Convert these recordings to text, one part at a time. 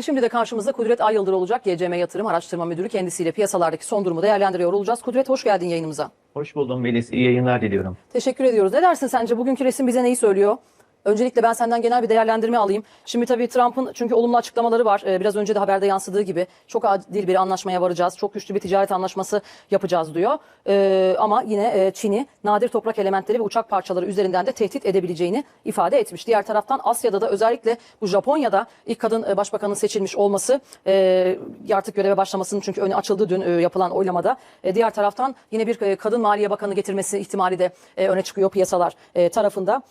Ve şimdi de karşımızda Kudret Ay Yıldır olacak. GCM Yatırım Araştırma Müdürü kendisiyle piyasalardaki son durumu değerlendiriyor olacağız. Kudret hoş geldin yayınımıza. Hoş buldum Melis. İyi yayınlar diliyorum. Teşekkür ediyoruz. Ne dersin sence? Bugünkü resim bize neyi söylüyor? Öncelikle ben senden genel bir değerlendirme alayım. Şimdi tabii Trump'ın çünkü olumlu açıklamaları var. Ee, Biraz önce de haberde yansıdığı gibi çok adil bir anlaşmaya varacağız. Çok güçlü bir ticaret anlaşması yapacağız diyor. Ee, ama yine e, Çin'i nadir toprak elementleri ve uçak parçaları üzerinden de tehdit edebileceğini ifade etmiş. Diğer taraftan Asya'da da özellikle bu Japonya'da ilk kadın e, başbakanın seçilmiş olması e, artık göreve başlamasının çünkü önü açıldı dün yapılan oylamada. Diğer taraftan yine bir kadın maliye bakanı getirmesi ihtimali de öne çıkıyor piyasalar tarafında.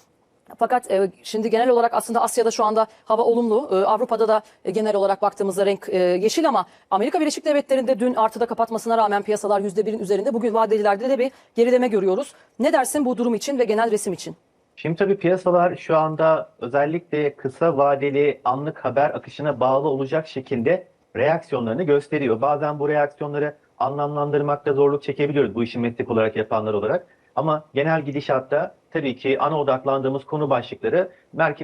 Fakat e, şimdi genel olarak aslında Asya'da şu anda hava olumlu. E, Avrupa'da da e, genel olarak baktığımızda renk e, yeşil ama Amerika Birleşik Devletleri'nde dün artıda kapatmasına rağmen piyasalar %1'in üzerinde. Bugün vadelilerde de bir gerileme görüyoruz. Ne dersin bu durum için ve genel resim için? Şimdi tabii piyasalar şu anda özellikle kısa vadeli anlık haber akışına bağlı olacak şekilde reaksiyonlarını gösteriyor. Bazen bu reaksiyonları anlamlandırmakta zorluk çekebiliyoruz bu işi meslek olarak yapanlar olarak. Ama genel gidişatta tabii ki ana odaklandığımız konu başlıkları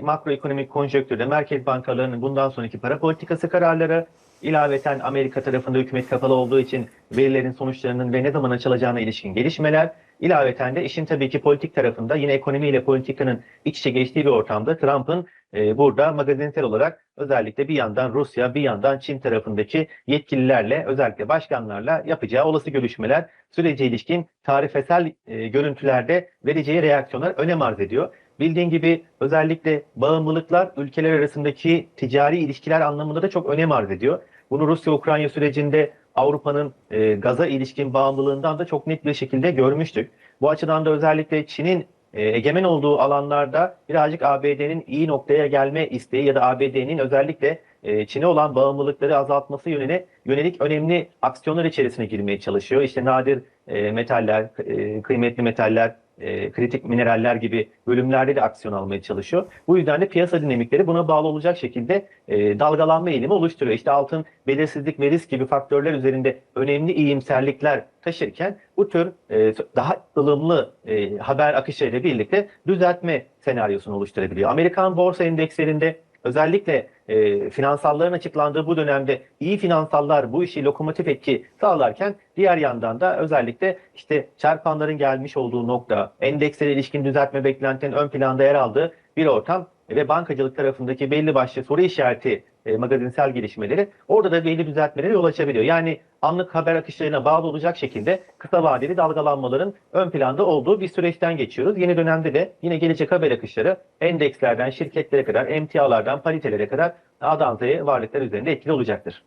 makroekonomik konjonktürde merkez bankalarının bundan sonraki para politikası kararları, ilaveten Amerika tarafında hükümet kapalı olduğu için verilerin sonuçlarının ve ne zaman açılacağına ilişkin gelişmeler, ilaveten de işin tabii ki politik tarafında yine ekonomiyle politikanın iç içe geçtiği bir ortamda Trump'ın e, burada magazinsel olarak özellikle bir yandan Rusya bir yandan Çin tarafındaki yetkililerle özellikle başkanlarla yapacağı olası görüşmeler sürece ilişkin tarifesel e, görüntülerde vereceği reaksiyonlar önem arz ediyor. Bildiğin gibi özellikle bağımlılıklar ülkeler arasındaki ticari ilişkiler anlamında da çok önem arz ediyor. Bunu Rusya-Ukrayna sürecinde Avrupa'nın e, gaza ilişkin bağımlılığından da çok net bir şekilde görmüştük. Bu açıdan da özellikle Çin'in e, egemen olduğu alanlarda birazcık ABD'nin iyi noktaya gelme isteği ya da ABD'nin özellikle e, Çin'e olan bağımlılıkları azaltması yönüne yönelik önemli aksiyonlar içerisine girmeye çalışıyor. İşte nadir e, metaller, e, kıymetli metaller, e, kritik mineraller gibi bölümlerde de aksiyon almaya çalışıyor. Bu yüzden de piyasa dinamikleri buna bağlı olacak şekilde e, dalgalanma eğilimi oluşturuyor. İşte altın belirsizlik ve risk gibi faktörler üzerinde önemli iyimserlikler taşırken bu tür e, daha ılımlı e, haber akışlarıyla birlikte düzeltme senaryosunu oluşturabiliyor. Amerikan borsa endekslerinde özellikle e, finansalların açıklandığı bu dönemde iyi finansallar bu işi lokomotif etki sağlarken diğer yandan da özellikle işte çarpanların gelmiş olduğu nokta, endekslere ilişkin düzeltme beklentinin ön planda yer aldığı bir ortam ve bankacılık tarafındaki belli başlı soru işareti e, magazinsel gelişmeleri orada da belli düzeltmelere yol açabiliyor. Yani anlık haber akışlarına bağlı olacak şekilde kısa vadeli dalgalanmaların ön planda olduğu bir süreçten geçiyoruz. Yeni dönemde de yine gelecek haber akışları endekslerden şirketlere kadar, emtialardan paritelere kadar adanzaya varlıklar üzerinde etkili olacaktır.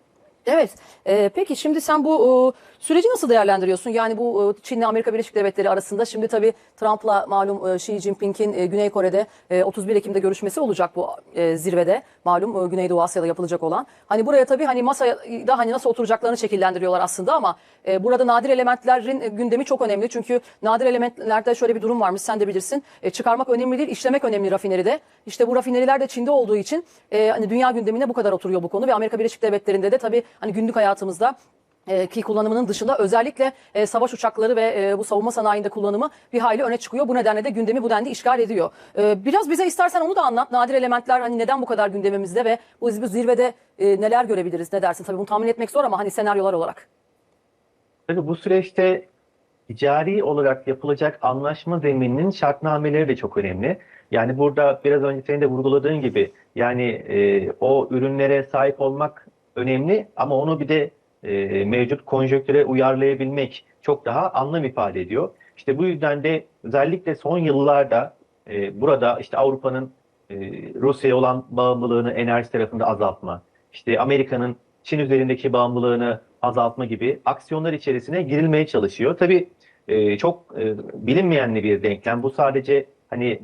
Evet. Ee, peki şimdi sen bu e, süreci nasıl değerlendiriyorsun? Yani bu e, Çin'le Amerika Birleşik Devletleri arasında şimdi tabii Trump'la malum e, Xi Jinping'in e, Güney Kore'de e, 31 Ekim'de görüşmesi olacak bu e, zirvede. Malum e, Güneydoğu Asya'da yapılacak olan. Hani buraya tabii hani masaya da hani nasıl oturacaklarını şekillendiriyorlar aslında ama e, burada nadir elementlerin e, gündemi çok önemli. Çünkü nadir elementlerde şöyle bir durum varmış sen de bilirsin. E, çıkarmak önemli değil, işlemek önemli rafineride. İşte bu rafineriler de Çin'de olduğu için e, hani dünya gündemine bu kadar oturuyor bu konu ve Amerika Birleşik Devletleri'nde de tabii hani günlük hayatımızda ki kullanımının dışında özellikle e, savaş uçakları ve e, bu savunma sanayinde kullanımı bir hayli öne çıkıyor. Bu nedenle de gündemi bu denli işgal ediyor. E, biraz bize istersen onu da anlat. Nadir elementler hani neden bu kadar gündemimizde ve bu, bu zirvede e, neler görebiliriz? Ne dersin? Tabii bunu tahmin etmek zor ama hani senaryolar olarak. Tabii bu süreçte ticari olarak yapılacak anlaşma zemininin şartnameleri de çok önemli. Yani burada biraz önce senin de vurguladığın gibi yani e, o ürünlere sahip olmak önemli ama onu bir de e, mevcut konjöktüre uyarlayabilmek çok daha anlam ifade ediyor. İşte bu yüzden de özellikle son yıllarda e, burada işte Avrupa'nın e, Rusya'ya olan bağımlılığını enerji tarafında azaltma, işte Amerika'nın Çin üzerindeki bağımlılığını azaltma gibi aksiyonlar içerisine girilmeye çalışıyor. Tabii e, çok e, bilinmeyen bir denklem. Bu sadece hani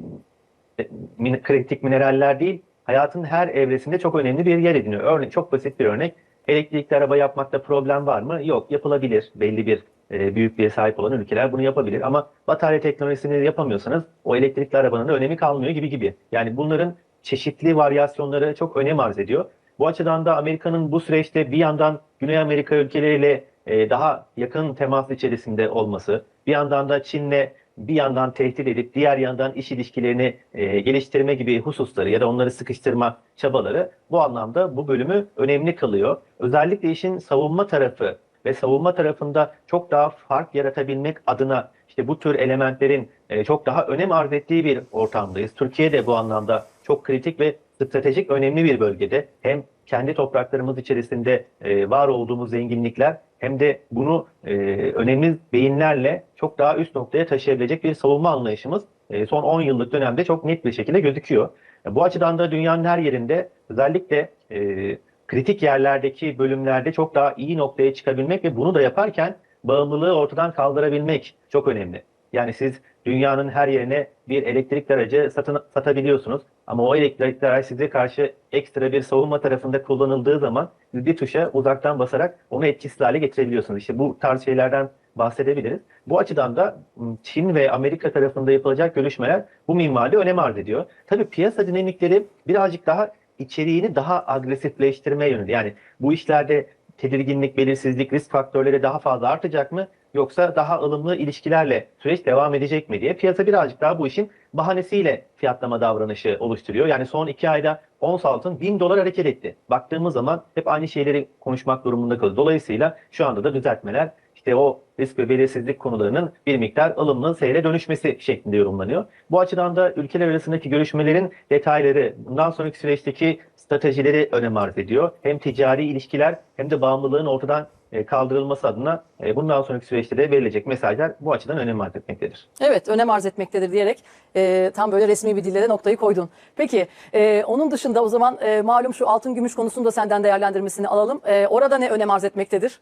e, min- kritik mineraller değil, hayatın her evresinde çok önemli bir yer ediniyor. Örnek çok basit bir örnek. Elektrikli araba yapmakta problem var mı? Yok, yapılabilir. Belli bir e, büyüklüğe sahip olan ülkeler bunu yapabilir. Ama batarya teknolojisini yapamıyorsanız o elektrikli arabanın da önemi kalmıyor gibi gibi. Yani bunların çeşitli varyasyonları çok önem arz ediyor. Bu açıdan da Amerika'nın bu süreçte bir yandan Güney Amerika ülkeleriyle e, daha yakın temas içerisinde olması, bir yandan da Çin'le bir yandan tehdit edip diğer yandan iş ilişkilerini e, geliştirme gibi hususları ya da onları sıkıştırma çabaları bu anlamda bu bölümü önemli kılıyor. Özellikle işin savunma tarafı ve savunma tarafında çok daha fark yaratabilmek adına işte bu tür elementlerin e, çok daha önem arz ettiği bir ortamdayız. Türkiye de bu anlamda çok kritik ve stratejik önemli bir bölgede. Hem kendi topraklarımız içerisinde e, var olduğumuz zenginlikler hem de bunu e, önemli beyinlerle çok daha üst noktaya taşıyabilecek bir savunma anlayışımız e, son 10 yıllık dönemde çok net bir şekilde gözüküyor. E, Bu açıdan da dünyanın her yerinde özellikle e, kritik yerlerdeki bölümlerde çok daha iyi noktaya çıkabilmek ve bunu da yaparken bağımlılığı ortadan kaldırabilmek çok önemli. Yani siz dünyanın her yerine bir elektrikli aracı satın, satabiliyorsunuz ama o elektrikli araç size karşı ekstra bir savunma tarafında kullanıldığı zaman bir tuşa uzaktan basarak onu etkisiz hale getirebiliyorsunuz. İşte bu tarz şeylerden bahsedebiliriz. Bu açıdan da Çin ve Amerika tarafında yapılacak görüşmeler bu minvalde önem arz ediyor. Tabii piyasa dinamikleri birazcık daha içeriğini daha agresifleştirmeye yönelik. Yani bu işlerde tedirginlik, belirsizlik, risk faktörleri daha fazla artacak mı? Yoksa daha ılımlı ilişkilerle süreç devam edecek mi diye piyasa birazcık daha bu işin bahanesiyle fiyatlama davranışı oluşturuyor. Yani son iki ayda ons altın 1000 dolar hareket etti. Baktığımız zaman hep aynı şeyleri konuşmak durumunda kalıyor. Dolayısıyla şu anda da düzeltmeler işte o risk ve belirsizlik konularının bir miktar ılımlı seyre dönüşmesi şeklinde yorumlanıyor. Bu açıdan da ülkeler arasındaki görüşmelerin detayları, bundan sonraki süreçteki stratejileri önem arz ediyor. Hem ticari ilişkiler hem de bağımlılığın ortadan kaldırılması adına e, bundan sonraki süreçte de verilecek mesajlar bu açıdan önem arz etmektedir. Evet, önem arz etmektedir diyerek e, tam böyle resmi bir dille de noktayı koydun. Peki, e, onun dışında o zaman e, malum şu altın gümüş konusunu da senden değerlendirmesini alalım. E, orada ne önem arz etmektedir?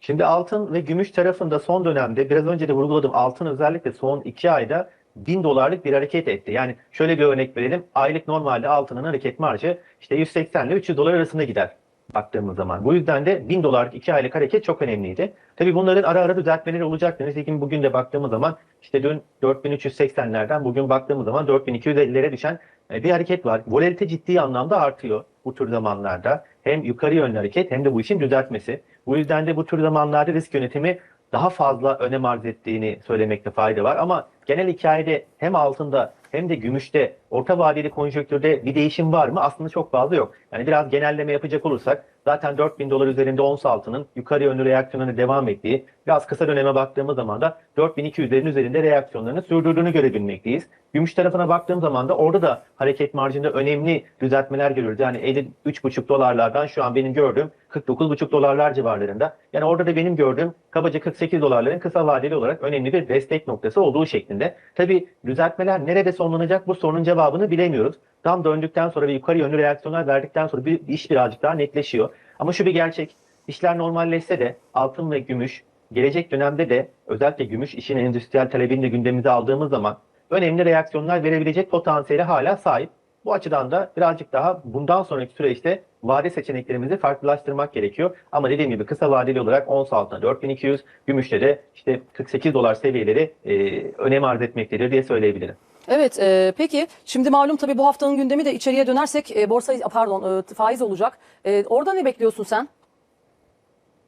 Şimdi altın ve gümüş tarafında son dönemde biraz önce de vurguladım altın özellikle son iki ayda 1000 dolarlık bir hareket etti. Yani şöyle bir örnek verelim. Aylık normalde altının hareket marjı işte 180 ile 300 dolar arasında gider baktığımız zaman. Bu yüzden de 1000 dolarlık iki aylık hareket çok önemliydi. Tabii bunların ara ara düzeltmeleri olacaktı. Nitekim bugün de baktığımız zaman işte dün 4380'lerden bugün baktığımız zaman 4250'lere düşen e, bir hareket var. Volatilite ciddi anlamda artıyor bu tür zamanlarda. Hem yukarı yönlü hareket hem de bu işin düzeltmesi. Bu yüzden de bu tür zamanlarda risk yönetimi daha fazla önem arz ettiğini söylemekte fayda var. Ama genel hikayede hem altında hem de gümüşte orta vadeli konjonktürde bir değişim var mı? Aslında çok fazla yok. Yani biraz genelleme yapacak olursak zaten 4000 dolar üzerinde ons altının yukarı yönlü reaksiyonlarına devam ettiği, biraz kısa döneme baktığımız zaman da 4200'lerin üzerinde reaksiyonlarını sürdürdüğünü görebilmekteyiz. Gümüş tarafına baktığım zaman da orada da hareket marjında önemli düzeltmeler görüyoruz. Yani 53,5 dolarlardan şu an benim gördüğüm 49,5 dolarlar civarlarında. Yani orada da benim gördüğüm kabaca 48 dolarların kısa vadeli olarak önemli bir destek noktası olduğu şeklinde. Tabi düzeltmeler nerede sonlanacak bu sorunun cevabını bilemiyoruz. Tam döndükten sonra ve yukarı yönlü reaksiyonlar verdikten sonra bir iş birazcık daha netleşiyor. Ama şu bir gerçek. İşler normalleşse de altın ve gümüş gelecek dönemde de özellikle gümüş işin endüstriyel talebini de gündemimize aldığımız zaman önemli reaksiyonlar verebilecek potansiyeli hala sahip. Bu açıdan da birazcık daha bundan sonraki süreçte vade seçeneklerimizi farklılaştırmak gerekiyor. Ama dediğim gibi kısa vadeli olarak ons altına 4200, gümüşte de işte 48 dolar seviyeleri e, önem arz etmektedir diye söyleyebilirim. Evet, e, peki şimdi malum tabii bu haftanın gündemi de içeriye dönersek e, borsa pardon e, faiz olacak. E, orada ne bekliyorsun sen?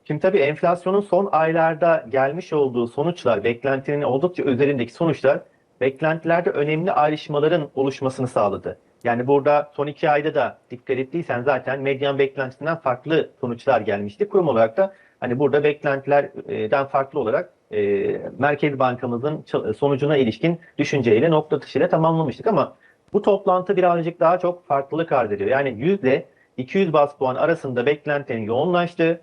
Şimdi tabii enflasyonun son aylarda gelmiş olduğu sonuçlar, beklentinin oldukça üzerindeki sonuçlar beklentilerde önemli ayrışmaların oluşmasını sağladı. Yani burada son iki ayda da dikkat ettiysen zaten medyan beklentisinden farklı sonuçlar gelmişti. Kurum olarak da hani burada beklentilerden farklı olarak e, Merkez Bankamızın ç- sonucuna ilişkin düşünceyle nokta atışıyla tamamlamıştık ama bu toplantı birazcık daha çok farklılık arz ediyor. Yani yüzde 200 bas puan arasında beklentinin yoğunlaştığı,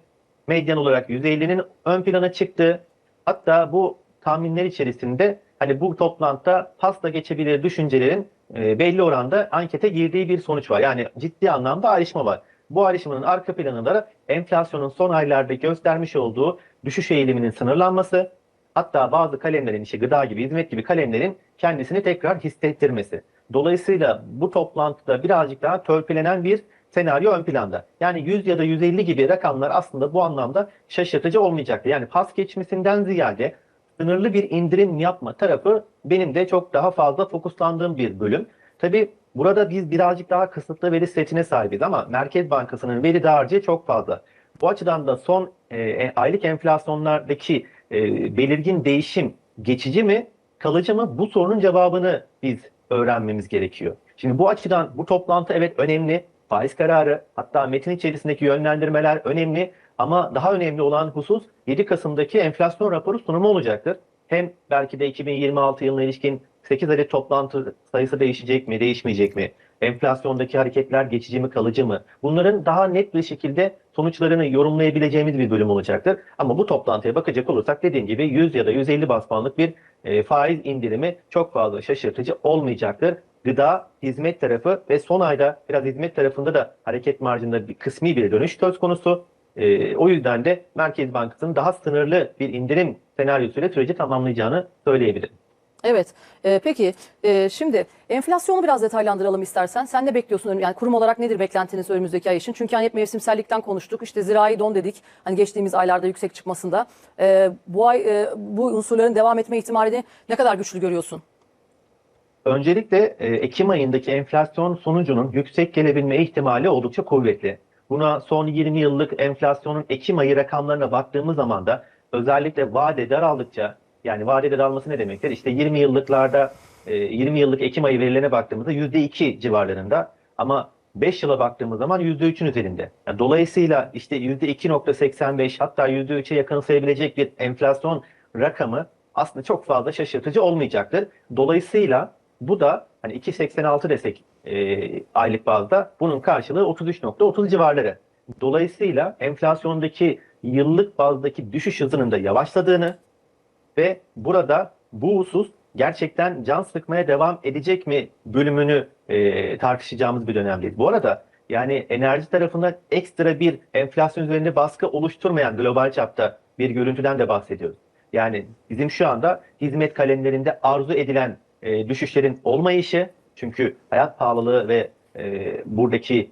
medyan olarak 150'nin ön plana çıktı. Hatta bu tahminler içerisinde hani bu toplantıda pasta geçebilir düşüncelerin e, belli oranda ankete girdiği bir sonuç var. Yani ciddi anlamda ayrışma var. Bu ayrışmanın arka planında enflasyonun son aylarda göstermiş olduğu düşüş eğiliminin sınırlanması, hatta bazı kalemlerin işte gıda gibi, hizmet gibi kalemlerin kendisini tekrar hissettirmesi. Dolayısıyla bu toplantıda birazcık daha törpülenen bir senaryo ön planda. Yani 100 ya da 150 gibi rakamlar aslında bu anlamda şaşırtıcı olmayacaktı. Yani pas geçmesinden ziyade sınırlı bir indirim yapma tarafı benim de çok daha fazla fokuslandığım bir bölüm. Tabii burada biz birazcık daha kısıtlı veri setine sahibiz ama Merkez Bankası'nın veri dağarcığı çok fazla. Bu açıdan da son e, aylık enflasyonlardaki e, belirgin değişim geçici mi, kalıcı mı? Bu sorunun cevabını biz öğrenmemiz gerekiyor. Şimdi bu açıdan bu toplantı evet önemli. Faiz kararı hatta metin içerisindeki yönlendirmeler önemli ama daha önemli olan husus 7 Kasım'daki enflasyon raporu sunumu olacaktır. Hem belki de 2026 yılına ilişkin 8 adet toplantı sayısı değişecek mi, değişmeyecek mi? Enflasyondaki hareketler geçici mi, kalıcı mı? Bunların daha net bir şekilde sonuçlarını yorumlayabileceğimiz bir bölüm olacaktır. Ama bu toplantıya bakacak olursak dediğim gibi 100 ya da 150 bas puanlık bir e, faiz indirimi çok fazla şaşırtıcı olmayacaktır. Gıda, hizmet tarafı ve son ayda biraz hizmet tarafında da hareket marjında bir kısmi bir dönüş söz konusu. E, o yüzden de Merkez Bankası'nın daha sınırlı bir indirim senaryosuyla süreci tamamlayacağını söyleyebilirim. Evet. Ee, peki e, şimdi enflasyonu biraz detaylandıralım istersen. Sen ne bekliyorsun? Yani kurum olarak nedir beklentiniz önümüzdeki ay için? Çünkü hani hep mevsimsellikten konuştuk. İşte zirai don dedik. Hani geçtiğimiz aylarda yüksek çıkmasında. Ee, bu ay e, bu unsurların devam etme ihtimalini ne kadar güçlü görüyorsun? Öncelikle e, Ekim ayındaki enflasyon sonucunun yüksek gelebilme ihtimali oldukça kuvvetli. Buna son 20 yıllık enflasyonun Ekim ayı rakamlarına baktığımız zaman da özellikle vade daraldıkça yani vade daralması ne demektir? İşte 20 yıllıklarda e, 20 yıllık Ekim ayı verilerine baktığımızda %2 civarlarında ama 5 yıla baktığımız zaman %3'ün üzerinde. Yani dolayısıyla işte %2.85 hatta %3'e yakın sayabilecek bir enflasyon rakamı aslında çok fazla şaşırtıcı olmayacaktır. Dolayısıyla bu da hani 2.86 desek e, aylık bazda bunun karşılığı 33.30 civarları. Dolayısıyla enflasyondaki yıllık bazdaki düşüş hızının da yavaşladığını ve burada bu husus gerçekten can sıkmaya devam edecek mi bölümünü e, tartışacağımız bir dönemdeyiz. Bu arada yani enerji tarafında ekstra bir enflasyon üzerinde baskı oluşturmayan global çapta bir görüntüden de bahsediyoruz. Yani bizim şu anda hizmet kalemlerinde arzu edilen e, düşüşlerin olmayışı çünkü hayat pahalılığı ve e, buradaki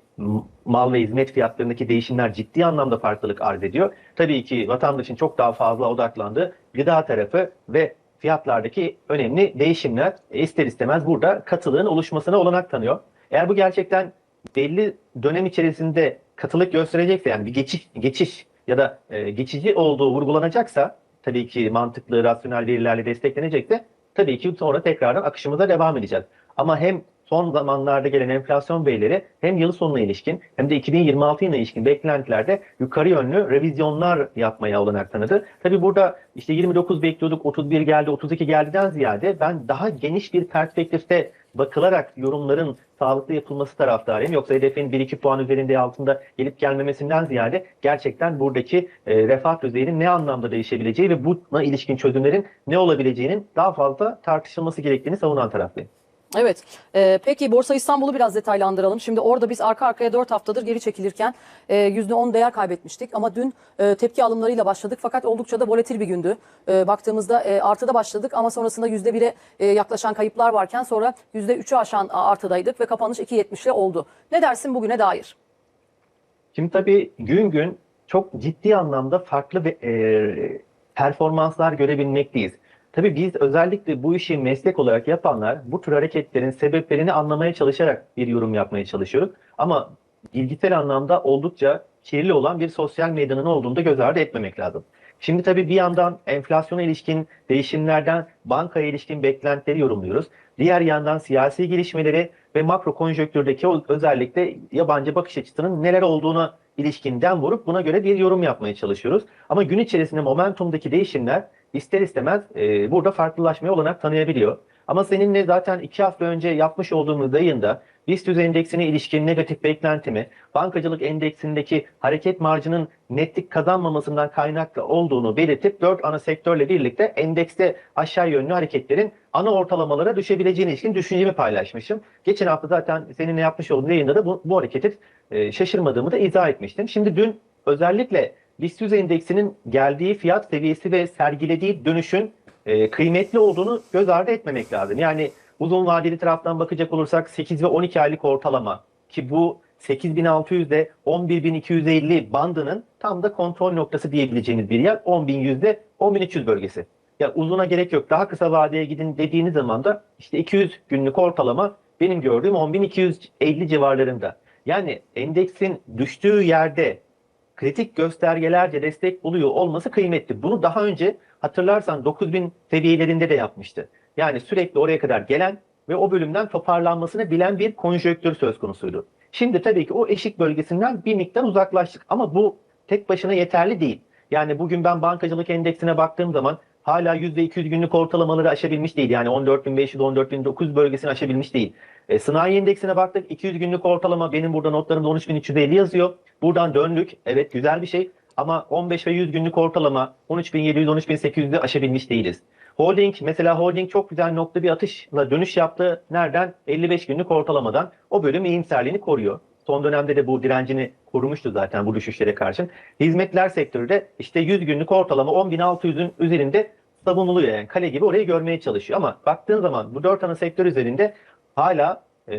mal ve hizmet fiyatlarındaki değişimler ciddi anlamda farklılık arz ediyor. Tabii ki vatandaşın çok daha fazla odaklandığı gıda tarafı ve fiyatlardaki önemli değişimler ister istemez burada katılığın oluşmasına olanak tanıyor. Eğer bu gerçekten belli dönem içerisinde katılık gösterecekse yani bir geçiş, geçiş ya da e, geçici olduğu vurgulanacaksa tabii ki mantıklı, rasyonel verilerle desteklenecekse tabii ki sonra tekrardan akışımıza devam edeceğiz. Ama hem son zamanlarda gelen enflasyon verileri hem yıl sonuna ilişkin hem de 2026 yılına ilişkin beklentilerde yukarı yönlü revizyonlar yapmaya olanak tanıdı. Tabii burada işte 29 bekliyorduk, 31 geldi, 32 geldiden ziyade ben daha geniş bir perspektifte bakılarak yorumların sağlıklı yapılması taraftarıyım. Yoksa hedefin 1-2 puan üzerinde altında gelip gelmemesinden ziyade gerçekten buradaki e, refah düzeyinin ne anlamda değişebileceği ve buna ilişkin çözümlerin ne olabileceğinin daha fazla tartışılması gerektiğini savunan taraftayım. Evet. Ee, peki Borsa İstanbul'u biraz detaylandıralım. Şimdi orada biz arka arkaya 4 haftadır geri çekilirken e, %10 değer kaybetmiştik. Ama dün e, tepki alımlarıyla başladık. Fakat oldukça da volatil bir gündü. E, baktığımızda e, artıda başladık ama sonrasında %1'e e, yaklaşan kayıplar varken sonra %3'ü aşan artıdaydık ve kapanış 2.70 ile oldu. Ne dersin bugüne dair? Şimdi tabii gün gün çok ciddi anlamda farklı bir, e, performanslar görebilmekteyiz. Tabii biz özellikle bu işi meslek olarak yapanlar bu tür hareketlerin sebeplerini anlamaya çalışarak bir yorum yapmaya çalışıyoruz. Ama bilgisel anlamda oldukça kirli olan bir sosyal medyanın olduğunu da göz ardı etmemek lazım. Şimdi tabii bir yandan enflasyona ilişkin değişimlerden bankaya ilişkin beklentileri yorumluyoruz. Diğer yandan siyasi gelişmeleri ve makro konjonktürdeki o özellikle yabancı bakış açısının neler olduğuna ilişkinden vurup buna göre bir yorum yapmaya çalışıyoruz. Ama gün içerisinde momentumdaki değişimler ister istemez e, burada farklılaşmaya olanak tanıyabiliyor. Ama seninle zaten iki hafta önce yapmış olduğumuz yayında BIST endeksine ilişkin negatif beklentimi, bankacılık endeksindeki hareket marjının netlik kazanmamasından kaynaklı olduğunu belirtip 4 ana sektörle birlikte endekste aşağı yönlü hareketlerin ana ortalamalara düşebileceğine ilişkin düşüncemi paylaşmışım. Geçen hafta zaten seninle yapmış olduğum yayında da bu, bu hareketi e, şaşırmadığımı da izah etmiştim. Şimdi dün özellikle BIST 100 endeksinin geldiği fiyat seviyesi ve sergilediği dönüşün e, kıymetli olduğunu göz ardı etmemek lazım. Yani uzun vadeli taraftan bakacak olursak 8 ve 12 aylık ortalama ki bu 8600 ile 11250 bandının tam da kontrol noktası diyebileceğimiz bir yer 10100'de 10300 bölgesi. Ya uzuna gerek yok. Daha kısa vadeye gidin dediğiniz zaman da işte 200 günlük ortalama benim gördüğüm 10250 civarlarında. Yani endeksin düştüğü yerde kritik göstergelerce destek buluyor olması kıymetli. Bunu daha önce hatırlarsan 9000 seviyelerinde de yapmıştı. Yani sürekli oraya kadar gelen ve o bölümden toparlanmasını bilen bir konjonktür söz konusuydu. Şimdi tabii ki o eşik bölgesinden bir miktar uzaklaştık ama bu tek başına yeterli değil. Yani bugün ben bankacılık endeksine baktığım zaman hala %200 günlük ortalamaları aşabilmiş değil. Yani 14.500-14.900 bölgesini aşabilmiş değil. E, sanayi endeksine baktık 200 günlük ortalama benim burada notlarımda 13.350 yazıyor. Buradan döndük. Evet güzel bir şey. Ama 15 ve 100 günlük ortalama 13.700-13.800'ü aşabilmiş değiliz. Holding mesela holding çok güzel nokta bir atışla dönüş yaptı. Nereden? 55 günlük ortalamadan. O bölüm iyimserliğini koruyor. Son dönemde de bu direncini korumuştu zaten bu düşüşlere karşın. Hizmetler sektörü de işte 100 günlük ortalama 10.600'ün üzerinde savunuluyor. Yani kale gibi orayı görmeye çalışıyor. Ama baktığın zaman bu dört ana sektör üzerinde hala e,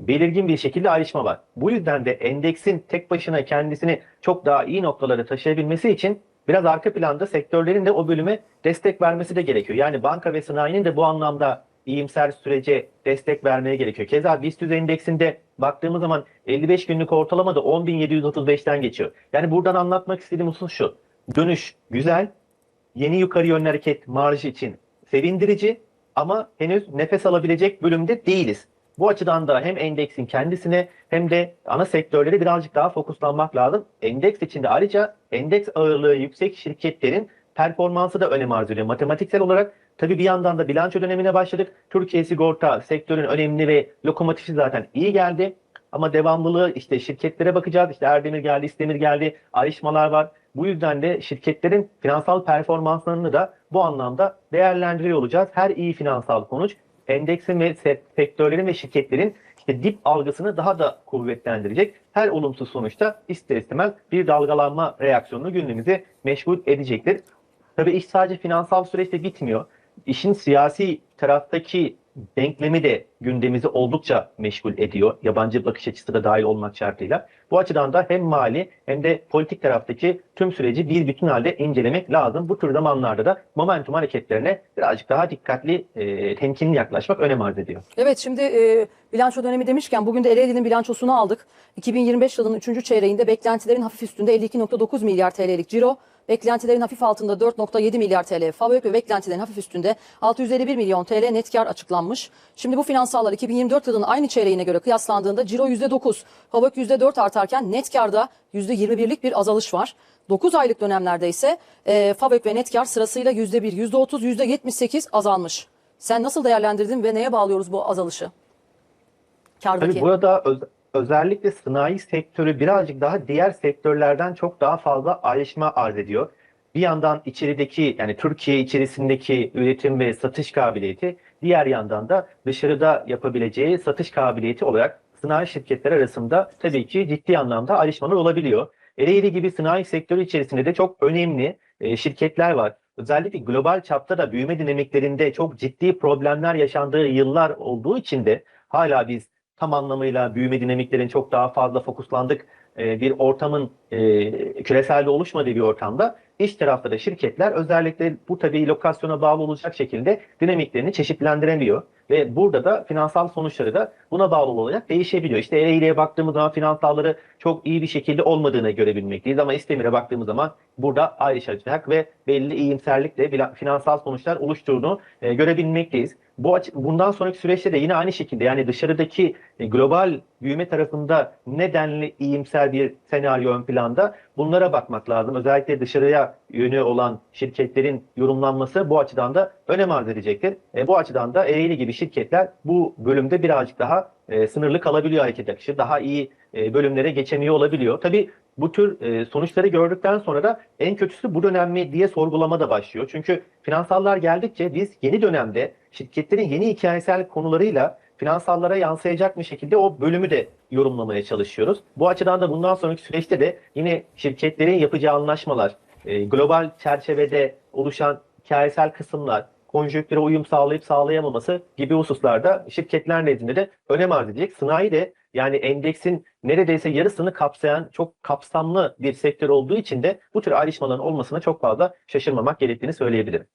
belirgin bir şekilde ayrışma var. Bu yüzden de endeksin tek başına kendisini çok daha iyi noktalara taşıyabilmesi için biraz arka planda sektörlerin de o bölüme destek vermesi de gerekiyor. Yani banka ve sanayinin de bu anlamda iyimser sürece destek vermeye gerekiyor. Keza BIST endeksinde baktığımız zaman 55 günlük ortalama da 10.735'ten geçiyor. Yani buradan anlatmak istediğim husus şu. Dönüş güzel, yeni yukarı yönlü hareket marjı için sevindirici ama henüz nefes alabilecek bölümde değiliz. Bu açıdan da hem endeksin kendisine hem de ana sektörlere birazcık daha fokuslanmak lazım. Endeks içinde ayrıca endeks ağırlığı yüksek şirketlerin performansı da önem arz ediyor. Matematiksel olarak tabii bir yandan da bilanço dönemine başladık. Türkiye sigorta sektörün önemli ve lokomotifi zaten iyi geldi. Ama devamlılığı işte şirketlere bakacağız. İşte Erdemir geldi, İstemir geldi, ayrışmalar var. Bu yüzden de şirketlerin finansal performanslarını da bu anlamda değerlendiriyor olacağız. Her iyi finansal sonuç endeksin ve se- sektörlerin ve şirketlerin işte dip algısını daha da kuvvetlendirecek. Her olumsuz sonuçta ister istemez bir dalgalanma reaksiyonunu gündemimize meşgul edecektir. Tabii iş sadece finansal süreçte bitmiyor. İşin siyasi taraftaki denklemi de gündemimizi oldukça meşgul ediyor. Yabancı bakış açısı da dahil olmak şartıyla. Bu açıdan da hem mali hem de politik taraftaki tüm süreci bir bütün halde incelemek lazım. Bu tür zamanlarda da momentum hareketlerine birazcık daha dikkatli, e, temkinli yaklaşmak önem arz ediyor. Evet şimdi e, bilanço dönemi demişken bugün de Ereğli'nin bilançosunu aldık. 2025 yılının 3. çeyreğinde beklentilerin hafif üstünde 52.9 milyar TL'lik ciro, beklentilerin hafif altında 4.7 milyar TL FAVÖK ve beklentilerin hafif üstünde 651 milyon TL net kar açıklanmış. Şimdi bu finansallar 2024 yılının aynı çeyreğine göre kıyaslandığında ciro %9, FAVÖK %4 artarken net karda %21'lik bir azalış var. 9 aylık dönemlerde ise e, FAVÖK ve net kar sırasıyla %1, %30, %78 azalmış. Sen nasıl değerlendirdin ve neye bağlıyoruz bu azalışı? Kardaki. Tabii burada öz- özellikle sanayi sektörü birazcık daha diğer sektörlerden çok daha fazla ayrışma arz ediyor. Bir yandan içerideki yani Türkiye içerisindeki üretim ve satış kabiliyeti, diğer yandan da dışarıda yapabileceği satış kabiliyeti olarak sanayi şirketleri arasında tabii ki ciddi anlamda ayrışmalar olabiliyor. Ereğli gibi sanayi sektörü içerisinde de çok önemli e, şirketler var. Özellikle global çapta da büyüme dinamiklerinde çok ciddi problemler yaşandığı yıllar olduğu için de hala biz tam anlamıyla büyüme dinamiklerin çok daha fazla fokuslandık e, bir ortamın e, küreselde oluşmadığı bir ortamda iç tarafta da şirketler özellikle bu tabii lokasyona bağlı olacak şekilde dinamiklerini çeşitlendiremiyor. Ve burada da finansal sonuçları da buna bağlı olarak değişebiliyor. İşte Ereğli'ye baktığımız zaman finansalları çok iyi bir şekilde olmadığını görebilmekteyiz. Ama İstemir'e baktığımız zaman burada ayrışacak ve belli iyimserlikle finansal sonuçlar oluşturduğunu e, görebilmekteyiz. Bu bundan sonraki süreçte de yine aynı şekilde yani dışarıdaki e, global büyüme tarafında nedenli iyimser bir senaryo ön planda bunlara bakmak lazım. Özellikle dışarıya yönü olan şirketlerin yorumlanması bu açıdan da önem arz edecektir. E, bu açıdan da Ereğli gibi şirketler bu bölümde birazcık daha e, sınırlı kalabiliyor hareket akışı. Daha iyi e, bölümlere geçemiyor olabiliyor. Tabii bu tür e, sonuçları gördükten sonra da en kötüsü bu dönem mi diye sorgulama da başlıyor. Çünkü finansallar geldikçe biz yeni dönemde şirketlerin yeni hikayesel konularıyla finansallara yansıyacak bir şekilde o bölümü de yorumlamaya çalışıyoruz. Bu açıdan da bundan sonraki süreçte de yine şirketlerin yapacağı anlaşmalar, e, global çerçevede oluşan hikayesel kısımlar, konjonktüre uyum sağlayıp sağlayamaması gibi hususlarda şirketler nezdinde de önem arz edecek. Sanayi de yani endeksin neredeyse yarısını kapsayan çok kapsamlı bir sektör olduğu için de bu tür ayrışmaların olmasına çok fazla şaşırmamak gerektiğini söyleyebilirim.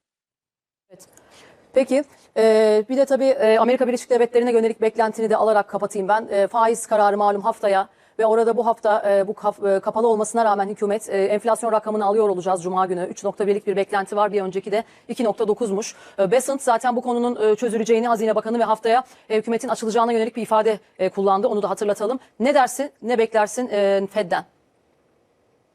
Peki e, bir de tabii e, Amerika Birleşik Devletleri'ne yönelik beklentini de alarak kapatayım ben. E, faiz kararı malum haftaya ve orada bu hafta e, bu e, kapalı olmasına rağmen hükümet e, enflasyon rakamını alıyor olacağız Cuma günü. 3.1'lik bir beklenti var. Bir önceki de 2.9'muş. E, Besant zaten bu konunun çözüleceğini Hazine Bakanı ve haftaya hükümetin açılacağına yönelik bir ifade kullandı. Onu da hatırlatalım. Ne dersin, ne beklersin Fed'den?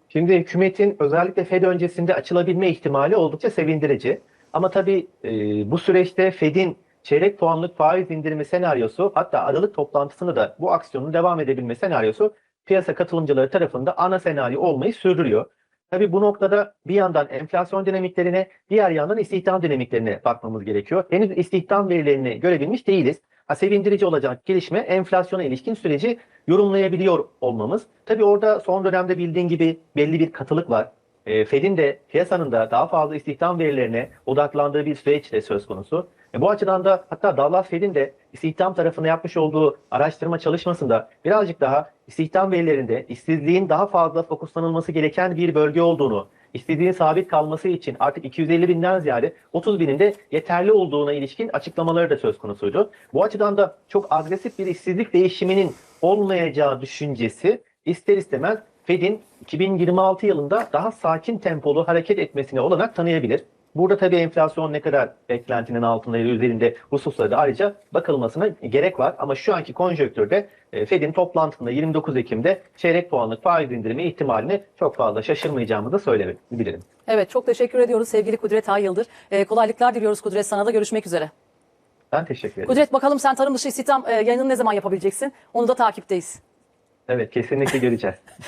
Şimdi hükümetin özellikle Fed öncesinde açılabilme ihtimali oldukça sevindirici. Ama tabii e, bu süreçte Fed'in çeyrek puanlık faiz indirimi senaryosu hatta Aralık toplantısında da bu aksiyonun devam edebilme senaryosu piyasa katılımcıları tarafında ana senaryo olmayı sürdürüyor. Tabii bu noktada bir yandan enflasyon dinamiklerine, diğer yandan istihdam dinamiklerine bakmamız gerekiyor. Henüz istihdam verilerini görebilmiş değiliz. Ha, sevindirici olacak gelişme enflasyona ilişkin süreci yorumlayabiliyor olmamız. Tabii orada son dönemde bildiğin gibi belli bir katılık var. E, Fed'in de piyasanın da daha fazla istihdam verilerine odaklandığı bir süreç de söz konusu. E, bu açıdan da hatta Dallas Fed'in de istihdam tarafına yapmış olduğu araştırma çalışmasında birazcık daha istihdam verilerinde işsizliğin daha fazla fokuslanılması gereken bir bölge olduğunu, işsizliğin sabit kalması için artık 250 binden ziyade 30 binin de yeterli olduğuna ilişkin açıklamaları da söz konusuydu. Bu açıdan da çok agresif bir işsizlik değişiminin olmayacağı düşüncesi ister istemez Fed'in 2026 yılında daha sakin tempolu hareket etmesine olanak tanıyabilir. Burada tabii enflasyon ne kadar beklentinin altında ya da üzerinde hususları da ayrıca bakılmasına gerek var. Ama şu anki konjonktürde e, Fed'in toplantısında 29 Ekim'de çeyrek puanlık faiz indirimi ihtimalini çok fazla şaşırmayacağımızı söyleyebilirim. Evet çok teşekkür ediyoruz sevgili Kudret Ay Yıldır. E, kolaylıklar diliyoruz Kudret sana da görüşmek üzere. Ben teşekkür ederim. Kudret bakalım sen tarım dışı istihdam e, yayınını ne zaman yapabileceksin? Onu da takipteyiz. Evet kesinlikle göreceğiz.